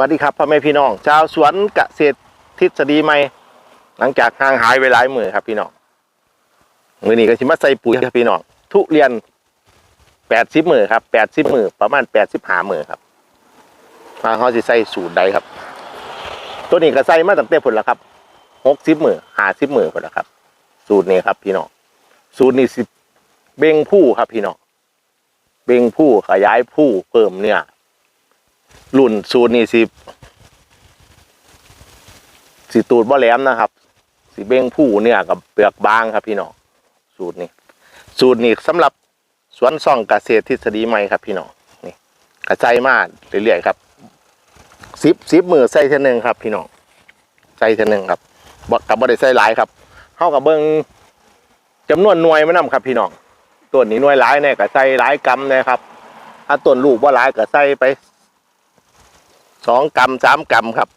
วัสดีครับพ่อแม่พี่น้อง ชาวสวนเกษตรทฤษฎีใหม่ หลังจากห่างหายไปหลายมือครับพี่น้องมือนี้ก็สิมาใส่ปุ๋ยครับพี่น้องทุเรียนแปดสิบมือครับแปดสิบมือประมาณแปดสิบห้ามือครับทางเขาสิใส่สูตรใดครับ ตัวนี้ก็ใส่มาตั้งแต่ผลแล้วครับหกสิบมือห้าสิบมือผลแล้วครับ สูตรนี้ครับ พี่น้องสูตรนี้สิเบ่งผู้ครับพี่น้องเบ่งผู้ขยายผู้เพิ่มเนี่ย รุ่นสูตรนี่สิสิตูดบ่แหลมนะครับ สิเบ้งผู้เนี่ยกับเปลือกบางครับพี่น้องสูตรนี้ สูตรนี้สำหรับสวนซ่องเกษตรทฤษฎีใหม่ครับพี่น้องนี่กระจายมาเรื่อยๆครับสิบสิบมือใส่เท่านึงครับพี่น้องใส่เท่านึงครับบกับบ่ได้ใส่หลายครับเท่ากับเบิ้งจำนวนหน่วยไมันนำครับพี่น้องต้นนี้หน่วยหลายเนี่ยก็ใส่หลายกำนะครับ ถ้าต้นลูกว่าหลายก็ใส่ไป สองกรัมสามกรัมครับ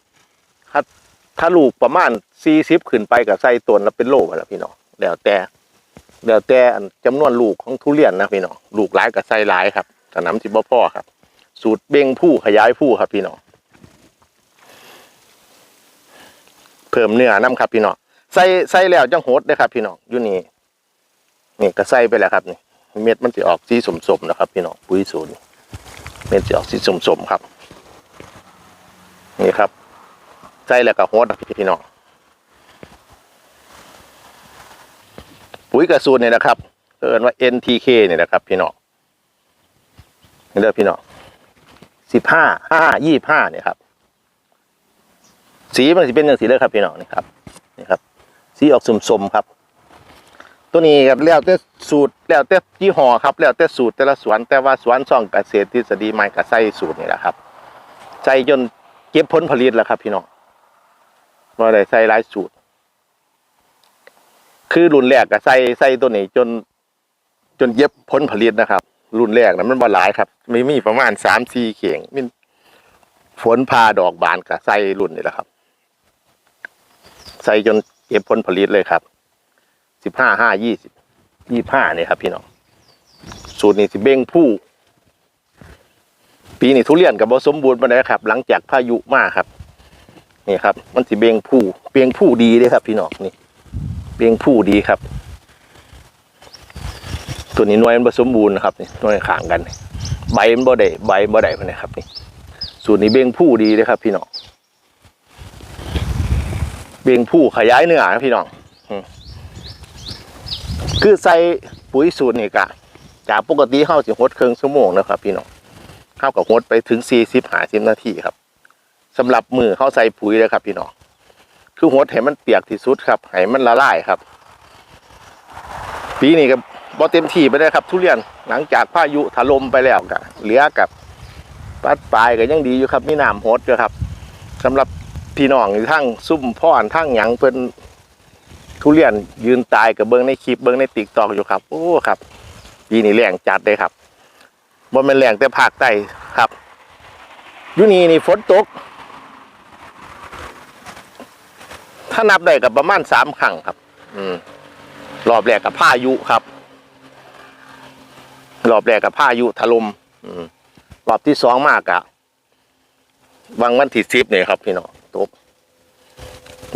ถ้าถ้าลูกประมาณสี่สิบขึ้นไปกับใส่ต้นแล้วเป็นโลไปแล้วพี่น้องแล้วแต่แล้วแต่จำนวนลูกของทุเรียนนะพี่น้องลูกหลายกับใส่หลายครับสนามสิบ่พ่อครับ สูตรเบ่งผู้ขยายผู้ครับพี่น้องเพิ่มเนื้อน้ำครับพี่น้องใส่ใส่แล้วจังโหดได้ครับ พี่น้องอยู่นี่นี่ก็ใส่ไปแล้วครับนี่เม็ดมันจะออกสีสมๆนะครับ พี่น้องปุ๋ยสูนเม็ดจะออกสีสมๆครับ นี่ครับใส่แล้วก็โฮดพี่น้องปุ๋ยกระสูนเนี่ยนะครับเอินว่า NTK เนี่ยนะครับ พี่น้องนี่เด้อพี่น้องสิบห้าห้ายี่ห้าเนี่ยครับ สีมันจะเป็นอย่างสีเลยครับ พี่น้องนี่ครับนี่ครับ สีออกสมๆครับ ตัวนี้ครับแล้วแต่สูตรแล้วแต่ยี่ห้อครับแล้วแต่สูตรแต่ละสวนแต่ว่าสวนซ่องเกษตรทฤษฎีใหม่กับใส่สูตรนี่แหละครับใส่จน เก็บผลผลิตแล้วครับ พี่น้องว่าได้ใส่หลายสูตร คือรุ่นแรกก็ใส่ใส่ตัวนี้จน จนเย็บผลผลิตนะครับ รุ่นแรกนะมันบ่หลายครับไม่มีประมาณสามสี่เข่งมินฝนพาดอกบานก็ใส่รุ่นนี่แหละครับ ใส่จนเก็บผลผลิตเลยครับ สิบห้าห้ายี่สิบยี่ห้าเนี่ยครับ พี่น้อง สูตรนี้สิเบ้งผู้ ปีนี้ทุเรียนกับบสมบูรณ์มาได้ครับ หลังจากพายุมากครับนี่ครับ มันสิเบงผู้เบงผู้ดีเลยครับ พี่น้องนี่เบงผู้ดีครับ ตัวนี้หน่วยมันผสมบูรณ์นะครับนี่หน่วยข่างกัน ใบมันบ่ได้ใบบ่ได้พะเนะครับ นี่สูตรนี้เบงผู้ดีเลยครับ พี่น้องเบงผู้ขยายเนื้อนะพี่น้องคือใส่ปุ๋ยสูตรนี่กะจากปกติเข้าสิหดเครื่องชั่วโมงนะครับ พี่น้อง เข้ากับงดไปถึงสี่สิบหาสิบนาทีครับสำหรับมือเข้าใส่ปุ๋ยเลยครับ พี่น้องคือหดให้มันเปียกที่สุดครับให้มันละลายครับ ปีนี้ก็บอเต็มที่ไปเลยครับ ทุเรียนหลังจากพายุถล่มไปแล้วก็เหลือกับปัดปลายก็ยังดีอยู่ครับมีน้ำหดอยู่ครับสำหรับพี่น้องทั้งซุ่มพ่อนทั้งหยังเป็นทุเรียนยืนตายกับเบิ้งในคลิปเบิ้งในติ๊กตอกอยู่ครับ โอ้ครับปีนี้แรงจัดเลยครับ บ่แม่นแรงแต่ภาคใต้ครับอยู่นี่นี่ฝนตก ถ้านับได้กับประมาณสามครั้งครับ อืมรอบแรกกับพายุครับ รอบแรกกับพายุถล่มอืมรอบที่สองมากอะวังวันที่สิบนี่ครับ พี่น้องตก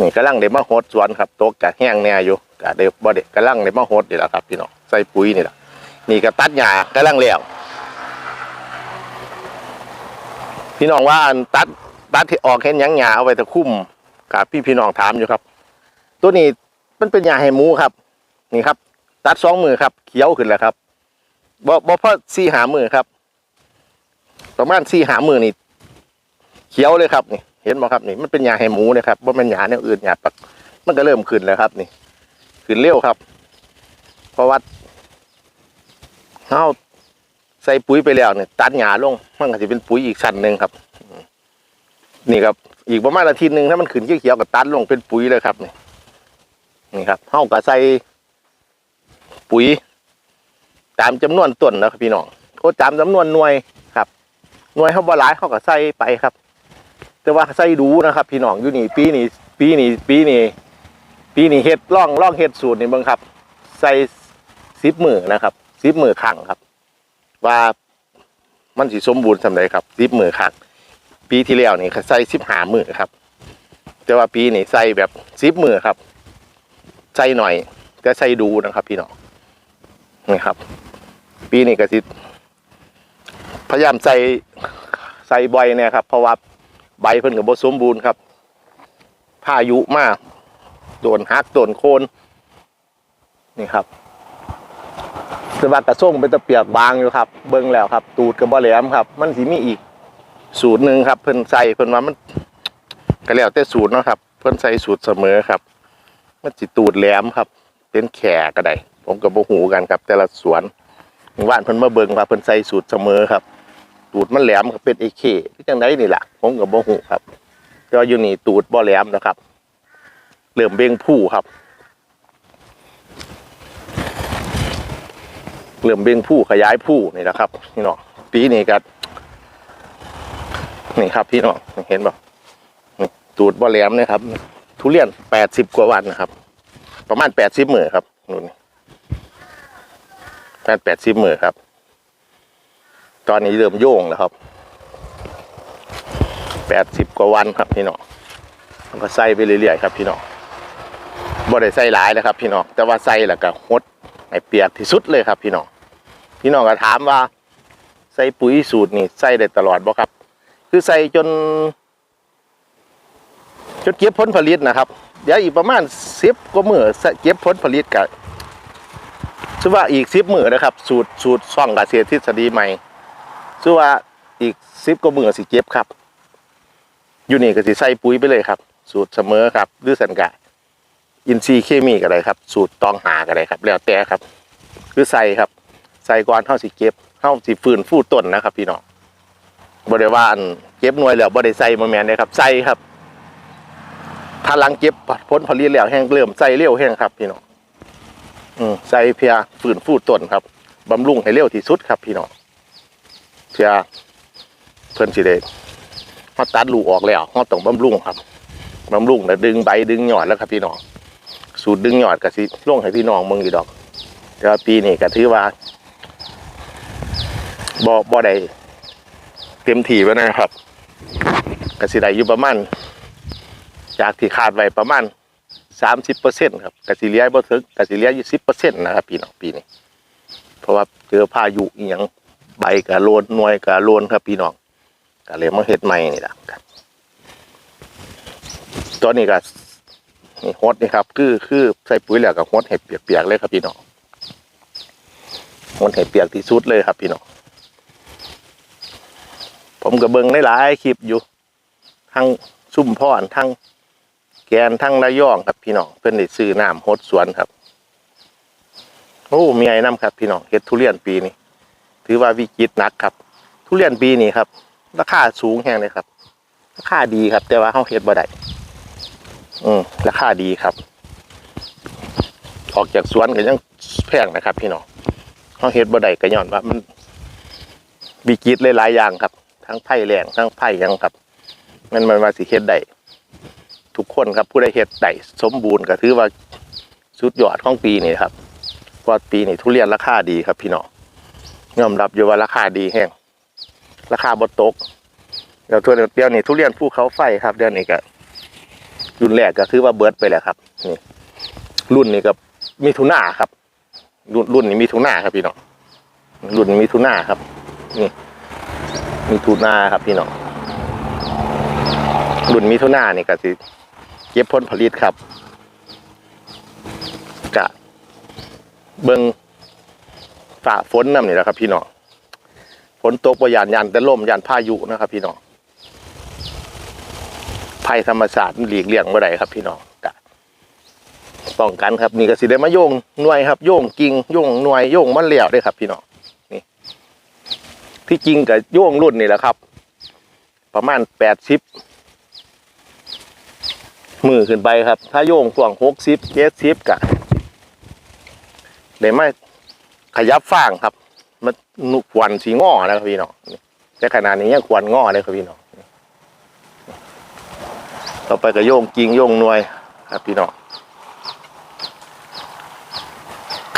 นี่กำลังเดี๋ยวมาโหดสวนครับตกกะแห้งแน่อยู่กะเดี๋ยวบ่เด็กกำลังเดี๋ยวมาโหดนี่แหละครับ พี่น้องใส่ปุ๋ยนี่แหละนี่ก็ตัดหญ้ากำลังแล้ว พี่น้องว่าตัดตัดที่ออกเห็นหยังหญ้าเอาไว้ตะคุ้มกับพี่พี่น้องถามอยู่ครับ ตัวนี้มันเป็นหญ้าให้หมูครับ นี่ครับ ตัดสองมือครับ เขียวขึ้นแล้วครับบ่บ่พอสี่หามือครับ ประมาณสี่หามือนี่เขียวเลยครับนี่เห็นไหมครับนี่มันเป็นหญ้าให้หมูนะครับว่ามันหญ้าแนวอื่นหญ้าปัก มันก็เริ่มขึ้นแล้วครับ นี่ขึ้นเร็วครับ เพราะว่าเอา ใส่ปุ๋ยไปแล้วเนี่ยตัดหญ้าลงมันก็จะเป็นปุ๋ยอีกชั้นหนึ่งครับนี่ครับ อีกประมาณอาทิตย์หนึ่งถ้ามันขึ้นเขียวๆก็ตัดลงเป็นปุ๋ยเลยครับนี่นี่ครับเฮาก็ใส่ปุ๋ย ตามจำนวนต้นนะครับพี่น้องโอ้ตามจำนวนหน่วยครับ หน่วยเฮาบ่หลายเฮาก็ใส่ไปครับ แต่ว่าใส่ดูนะครับ พี่น้องอยู่นี่ปีนี้ปีนี้ปีนี้ปีนี้เฮ็ดล่องล่องเฮ็ดสูตรนี่เบิ่งครับ ใส่สิบมือนะครับสิบมือขังครับ ว่ามันสิสมบูรณ์สำไรครับสิบมือขังปีที่แล้วนี่ใส่สิบหามือครับ แต่ว่าปีนี้ใส่แบบสิบมือครับใส่หน่อยแต่ใส่ดูนะครับ พี่น้องนี่ครับ ปีนี้ก็สิพยายามใส่ใส่บอยเนี่ยครับ เพราะว่าใบเพิ่นกับบสมบูรณ์ครับพายุมากโดนฮักโดนโคนนี่ครับ คือว่ากระส่งเป็นตะเปียกบางอยู่ครับ เบิ่งแล้วครับ ตูดกับบ่แหลมครับ มันสิมีอีกสูตรหนึ่งครับ เพิ่นใส่เพิ่นว่ามันก็แล้วแต่สูตรเนาะครับ เพิ่นใส่สูตรเสมอครับ มันสิตูดแหลมครับ เป็นแขกก็ได้ผมกับโบหูกันครับ แต่ละสวนว่านเพิ่นมาเบิ่งว่าเพิ่นใส่สูตรเสมอครับ ตูดมันแหลมก็เป็นเอเคที่จังไดนี่แหละผมกับโบหูครับก็อยู่นี่ตูดบ่แหลมนะครับเริ่อมเบ่งผู้ครับ เริ่มเบ่งผู้ขยายผู้นี่แหละครับพี่น้องปีนี้ก็นี่ครับพี่น้องเห็นป่ะนี่ตูดบ่อแหลมนี่ยครับ ทุเรียนแปดสิบกว่าวันนะครับ ประมาณแปดสิบหมื่นครับนู่นแปดแปดสิบหมื่นครับ ตอนนี้เริ่มโย่งแล้วครับแปดสิบกว่าวันครับพี่น้องมันก็ใส่ไปเรื่อยๆครับพี่น้องบ่ได้ใส่หลายนะครับ พี่น้องแต่ว่าใส่แล้วก็หดให้เปียกที่สุดเลยครับพี่น้อง พี่น้องก็ถามว่า ใส่ปุ๋ยสูตรนี่ใส่ได้ตลอดบ่ครับ คือใส่จน จนเก็บผลผลิตนะครับ เดี๋ยวอีกประมาณสิบกว่ามือเก็บผลผลิตกับชื่อว่าอีกสิบมือนะครับ สูตรสูตรซ่องเกษตรทฤษฎีใหม่ชื่อว่าอีกสิบกว่ามือสิเก็บครับ อยู่นี่ก็สิใส่ปุ๋ยไปเลยครับ สูตรเสมอครับหรือสันกะอินทรีย์เคมีก็ได้ครับ สูตรตองหาก็ได้ครับ แล้วแต่ครับ คือใส่ครับ ใส่ก่อนเท่าสิเก็บเท่าสิฟืนฟูต้นนะครับ พี่น้องบริวารเก็บหน่วยแล้วบริใส่มาแมนเลยครับใส่ครับถ้าหลังเก็บผลผลิตแล้วแห้งเริ่มใส่เร็วแห้งครับ พี่น้องอืมใส่เพียฝืนฟูต้นครับบำรุงให้เร็วที่สุดครับ พี่น้องเพียเพิ่นสิเดเขาตัดลูกออกแล้วเขาต้องบำรุงครับบำรุงแล้วดึงใบดึงยอดแล้วครับ พี่น้องสูตรดึงยอดก็สิลงให้พี่น้องมึงอยู่ดอกแต่ว่าปีนี้ก็ถือว่า บ่บ่ได้เต็มที่ไว้นะครับกสิได้อยู่ประมาณจากที่คาดไว้ประมาณสามสิบเปอร์เซ็นต์ครับกสิเลียบ่ถึงกสิเลียอยู่สิบเปอร์เซ็นต์นะครับพี่น้องปีนี้เพราะว่าเจอพายุอีหยังใบกะโลนหน่วยกะโลนครับพี่น้องก็เลยมาเฮ็ดใหม่นี่แหละตอนนี้ก็นี่ฮดนี่ครับ คือคือใส่ปุ๋ยแล้วก็ฮดให้เปียกๆเลยครับพี่น้องฮดให้เปียกที่สุดเลยครับพี่น้อง ผมก็เบิ่งหลายๆคลิปอยู่ ทั้งซุ่มพ่อนทั้งแกนทั้งระยองครับพี่น้องเพิ่อนได้ซื้อน้ำฮดสวนครับโอ้มีไอ้น้ำครับพี่น้องเฮ็ดทุเรียนปีนี้ถือว่าวิกฤตหนักครับ ทุเรียนปีนี้ครับ ราคาสูงแฮงเลยครับ ราคาดีครับ แต่ว่าเฮาเฮ็ดบ่ได้อืมราคาดีครับ ออกจากสวนก็ยังแพงนะครับ พี่น้องเฮาเฮ็ดบ่ได้ก็ย้อนว่ามันวิกฤตหลายๆอย่างครับ ทั้งไผ่แรงทั้งไผ่ยังครับมันมันมาสิเฮ็ดได้ทุกคนครับผู้ใดเฮ็ดได้สมบูรณ์ก็ถือว่าสุดยอดของปีนี้ครับเพราะปีนี้ทุเรียนราคาดีครับพี่น้องยอมรับอยู่ว่าราคาดีแห้งราคาบ่ตกเดี๋ยวทั่วเดียวนี้ทุเรียนภูเขาไฟครับ เดือนนี้ก็รุ่นแรกก็ถือว่าเบิร์ดไปแล้วครับนี่รุ่นนี้ก็มีทุนาครับ รุ่นรุ่นนี้มีทุนาครับพี่น้องรุ่นนี้มีทุนาครับ นี่ มีทุนาครับพี่น้องรุ่นมิถุนานี่ก็สิเก็บผลผลิตครับกะเบิงฝ่าฝนน้ำนี่แหละครับ พี่น้องฝนตกปยานยันแต่ลมยันพายุนะครับ พี่น้องภัยธรรมศาสตร์หลีกเลี่ยงเมื่อใดครับ พี่น้องกะป้องกันครับ นี่ก็สิได้มาโยงหน่วยครับ โยงกิ่งโยงหน่วยโยงมันเหลี่ยวด้วยครับ พี่น้อง ที่จริงกับโย่งรุ่นนี่แหละครับ ประมาณแปดสิบมือขึ้นไปครับ ถ้าโย่งช่วงหกสิบเจ็ดสิบกะเลยไม่ขยับฟางครับ มันนุกวันสีง้อนะครับพี่น้องแต่ขนาดนี้ยังควรง้อเลยครับพี่น้องต่อไปก็โย่งกิงโย่งนวยครับพี่น้อง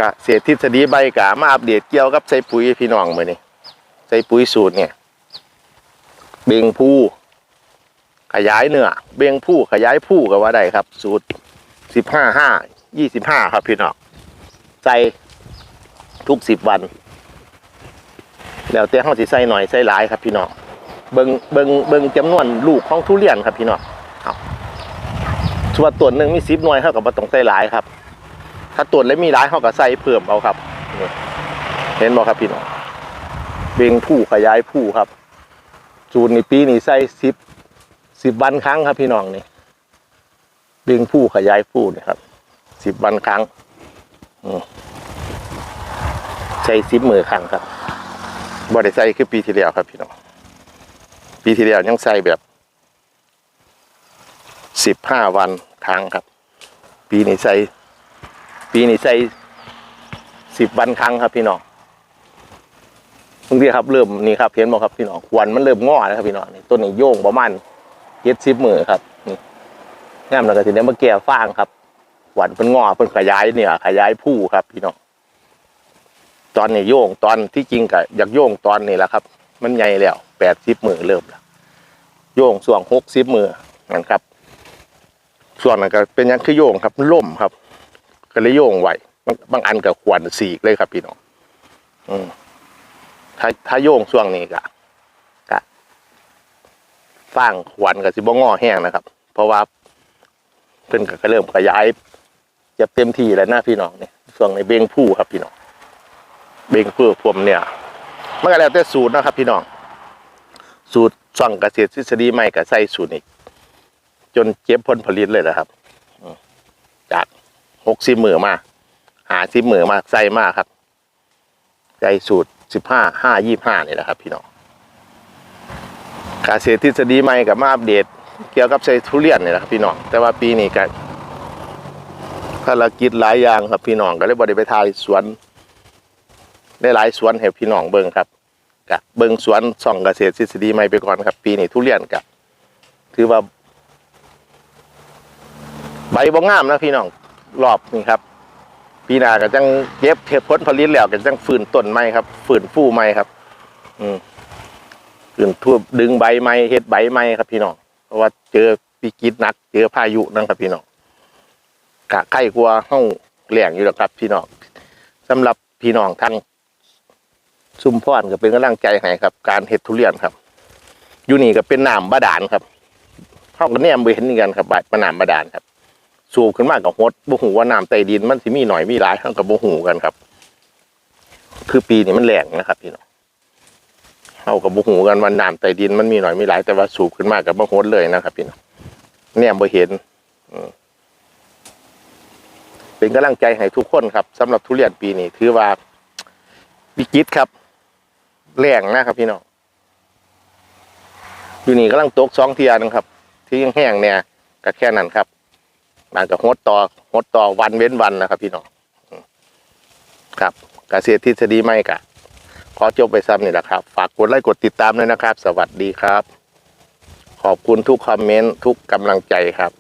กะเศษทฤษฎีใบกะมาอัปเดตเกี่ยวกับใส่ปุ๋ยพี่น้องมือนี้ ใส่ปุ๋ยสูตรเนี่ย เบ่งผู้ขยายเนื้อเบ่งผู้ขยายผู้ก็ว่าได้ครับ สูตรสิบห้าห้ายี่สิบห้าครับพี่น้องใส่ทุกสิบวัน แล้วแต่เขาสิใส่หน่อยใส่หลายครับพี่น้องเบิงเบิงเบิงจำนวนลูกของทุเรียนครับพี่น้องเอาส่วนตัวหนึ่งมีสิบหน่วยเท่ากับบ่ต้องใส่หลายครับ ถ้าตัวแล้วมีหลายเขาก็ใส่เพิ่มเอาครับ เห็นบ่ครับพี่น้อง เบ่งผู้ขยายผู้ครับ จูนในปีนี้ใส่สิบสิบวันครั้งครับพี่น้องนี่เบ่งผู้ขยายผู้นี่ครับสิบวันครั้งใช้สิบมือครั้งครับบ่ได้ใส่คือปีที่แล้วครับพี่น้องปีที่แล้วยังใส่แบบสิบห้าวันครั้งครับ ปีนี้ใส่ปีนี้ใส่สิบวันครั้งครับพี่น้อง บางทีครับเริ่มนี่ครับเห็นบ่ครับพี่น้องวันมันเริ่มงอแล้วครับพี่น้องนี่ต้นนี้โยงประมาณเจ็ดสิบมือครับนี่งามแล้วก็ทีนี้มาแก่ฟางครับควันเป็นงอเป็นขยายเนี่ยขยายผู้ครับพี่น้องตอนนี้โยงตอนที่จริงก็อยากโยงตอนนี้แหละครับ มันใหญ่แล้วแปดสิบมือเริ่มแล้วโยงส่วงหกสิบมือนั่นครับ ส่วนนั้นก็เป็นยังคือโยงครับล่มครับ ก็เลยโยงไหวบางอันก็ขวนสีกเลยครับพี่น้อง อืม ถ้าถ้าโยงช่วงนี้ก็ก็สร้างขวนกับสิบงอแห้งนะครับ เพราะว่าเพิ่นก็เริ่มขยายจะเต็มที่แล้วนะพี่น้องเนี่ยช่วงในเบงผู้ครับพี่น้องเบงเพื่อผมเนี่ยมันก็แล้วแต่สูตรนะครับ พี่น้อง สูตรสั่งเกษตรทฤษฎีใหม่กับใส่สูตรนี้จนเก็บผลผลิตเลยนะครับจากหกสิบมือมาหาสิบมือมาใส่มาครับใส่สูตร สิบห้าห้ายี่ห้านี่แหละครับ พี่น้องการเกษตรทฤษฎีใหม่กับมาอัปเดต เกี่ยวกับใส่ทุเรียนนี่แหละครับพี่น้องแต่ว่าปีนี้ก็ภารกิจหลายอย่างครับพี่น้องก็เลยบริไปทายสวนได้หลายสวนให้พี่น้องเบิ่งครับกะเบิ่งสวนส่องเกษตรทฤษฎีใหม่ไปก่อนครับ ปีนี้ทุเรียนกะถือว่า ใบบ่งามนะพี่น้องรอบนี่ครับ ปีหน้าก็จังเก็บเทผลผลิตแล้วก็จังฝืนต้นใหม่ครับ ฝืนฟูใหม่ครับ อืมฝืนทั่วดึงใบใหม่เฮ็ดใบใหม่ครับ พี่น้องเพราะว่าเจอปีกิดนัก เจอพายุนั่นครับพี่น้องกะใกล้กลัวเฮาแหลงอยู่แล้วครับ พี่น้องสำหรับพี่น้องท่างชุมพรก็เป็นกำลังใจให้ครับ การเห็ดทุเรียนครับอยู่นี่ก็เป็นน้ำบาดาลครับเท่ากันเนี่ยไปเห็นกันครับบาดเป็นน้ำบาดาลครับ สูบขึ้นมากับฮดบ่หูว่าน้ำใต้ดินมันสิมีหน่อยมีหลายเท่ากับบ่หูกันครับ คือปีนี้มันแรงนะครับพี่น้องเท่ากับบ่หูกันว่าน้ำใต้ดินมันมีหน่อยมีหลายแต่ว่าสูบขึ้นมากับบ่ฮดเลยนะครับ พี่น้องเนี่ยบ่เห็นเป็นกำลังใจให้ทุกคนครับสำหรับทุเรียนปีนี้ถือว่าวิกฤตครับแรงนะครับ พี่น้องอยู่นี่กำลังตกสองเทียนครับ ที่ยังแห้งเนี่ยก็แค่นั้นครับ หลังจากฮดต่อฮดต่อวันเว้นวันนะครับ พี่น้องครับกเกษตรทฤษฎีไม่กะขอจบไปซ้ำนี่แหละครับ ฝากกดไลค์กดติดตามด้วยนะครับ สวัสดีครับ ขอบคุณทุกคอมเมนต์ทุกกำลังใจครับ